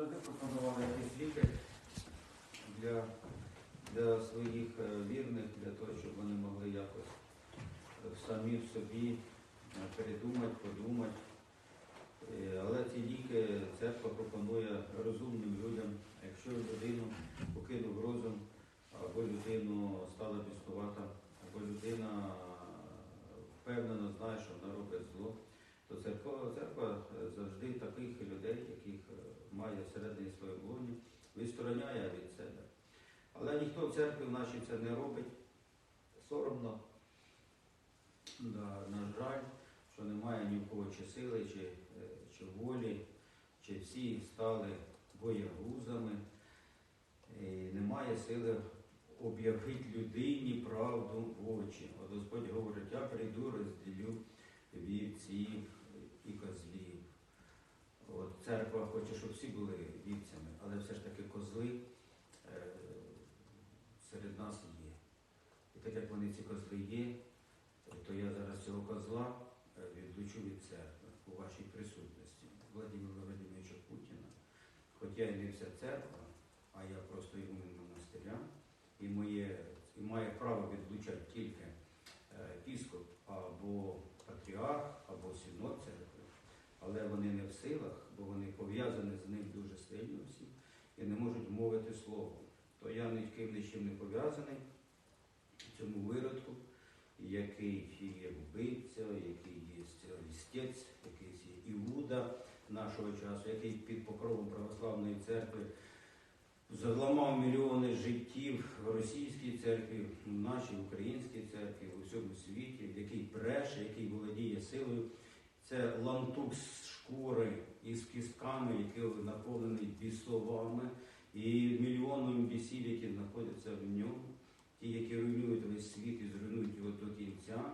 завжди пропонували якісь ліки для, для своїх е, вірних, для того, щоб вони могли якось е, самі в собі е, передумати, подумати. Але ці ліки церква пропонує має всередині своєї лоні, відстороняє від себе. Але ніхто в церкві в нашій це не робить. Соромно. Да, на жаль, що немає ні в кого чи сили, чи, е, чи волі, чи всі стали боягузами. І немає сили об'явити людині правду в очі. От Господь говорить, я прийду, розділю вівців і козлів. Церква хоче, щоб всі були вівцями, але все ж таки козли е, серед нас є. І так як вони ці козли є, то я зараз цього козла е, відлучу від церкви у вашій присутності. Владимира Володимировича Путіна. Хоча і не вся церква, а я просто йому монастиря, і, моє, і має право відлучати тільки е, епіскоп або патріарх, або синод але вони не в силах, бо вони пов'язані з ним дуже сильно всі і не можуть мовити слово. То я ні з ким ні з чим не пов'язаний цьому виродку, який є вбивця, який є лістець, якийсь є Іуда нашого часу, який під покровом православної церкви заламав мільйони життів в російській церкві, в нашій українській церкві, у всьому світі, який бреше, який володіє силою. Це лантук з шкури із кістками, який наповнений бісовами, і мільйоном бісів, які знаходяться в ньому, ті, які руйнують весь світ і зруйнують його до кінця,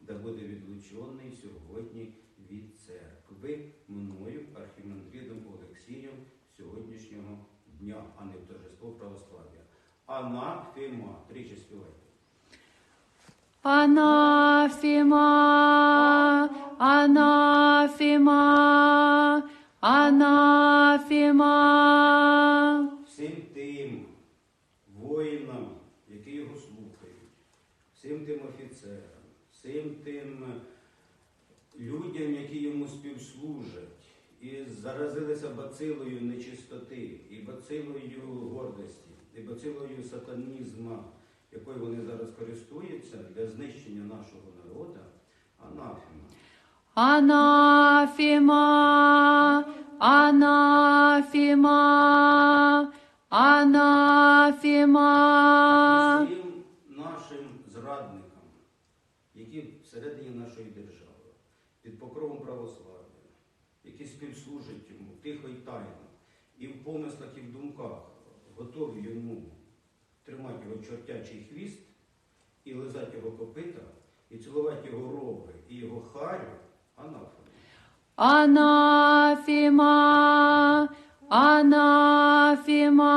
да буде відлучений сьогодні від церкви мною, архімандритом Олексієм сьогоднішнього дня, а не в торжество православ'я. Анафема. Тричі співайте. Анафема, анафема, анафема. всім тим воїнам, які його слухають, всім тим офіцерам, всім тим людям, які йому співслужать, і заразилися бацилою нечистоти, і бацилою гордості, і бацилою сатанізму, якою вони зараз користуються для знищення нашого народу, анафема. Анафема, анафема, анафема. Всім нашим зрадникам, які всередині нашої держави, під покровом православ'я, які співслужать йому тихо й тайно, і в помислах, і в думках готові йому тримати його чортячий хвіст, і лизати його копита, і цілувати його роги, і його харю, Анафема, анафема,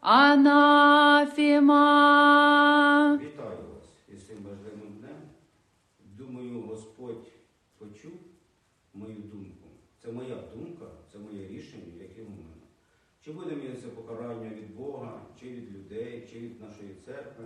анафема. Вітаю вас із цим важливим днем. Думаю, Господь почув мою думку. Це моя думка, це моє рішення, яке в мене. Чи буде мені це покарання від Бога, чи від людей, чи від нашої церкви,